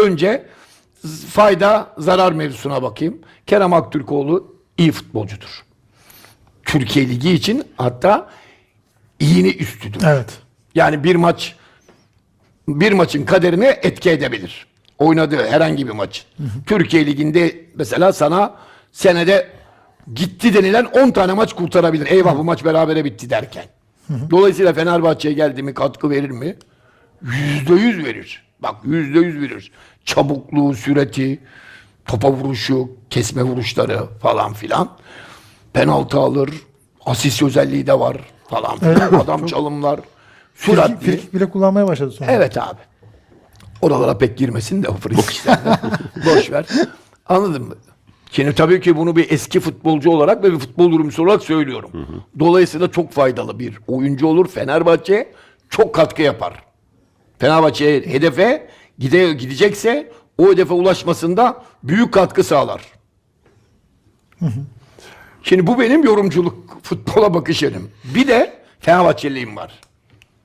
Önce fayda zarar mevzusuna bakayım. Kerem Aktürkoğlu iyi futbolcudur. Türkiye Ligi için hatta iyini üstüdür. Evet. Yani bir maç bir maçın kaderine etki edebilir. Oynadığı herhangi bir maç. Türkiye Ligi'nde mesela sana senede gitti denilen 10 tane maç kurtarabilir. Eyvah bu maç berabere bitti derken. Dolayısıyla Fenerbahçe'ye geldi mi katkı verir mi? Yüzde yüz verir. Bak yüzde yüz verir. Çabukluğu, süreti, topa vuruşu, kesme vuruşları falan filan. Penaltı alır. Asist özelliği de var falan filan. Adam çalımlar. Frikik, Süratli. frikik bile kullanmaya başladı sonra. Evet abi. Oralara pek girmesin de o frikiklerden. Boş ver. Anladın mı? Şimdi tabii ki bunu bir eski futbolcu olarak ve bir futbol yorumcusu olarak söylüyorum. Dolayısıyla çok faydalı bir oyuncu olur. Fenerbahçe çok katkı yapar. Fenerbahçe hedefe gide, gidecekse o hedefe ulaşmasında büyük katkı sağlar. Şimdi bu benim yorumculuk futbola bakış yönüm. Bir de Fenerbahçeliyim var.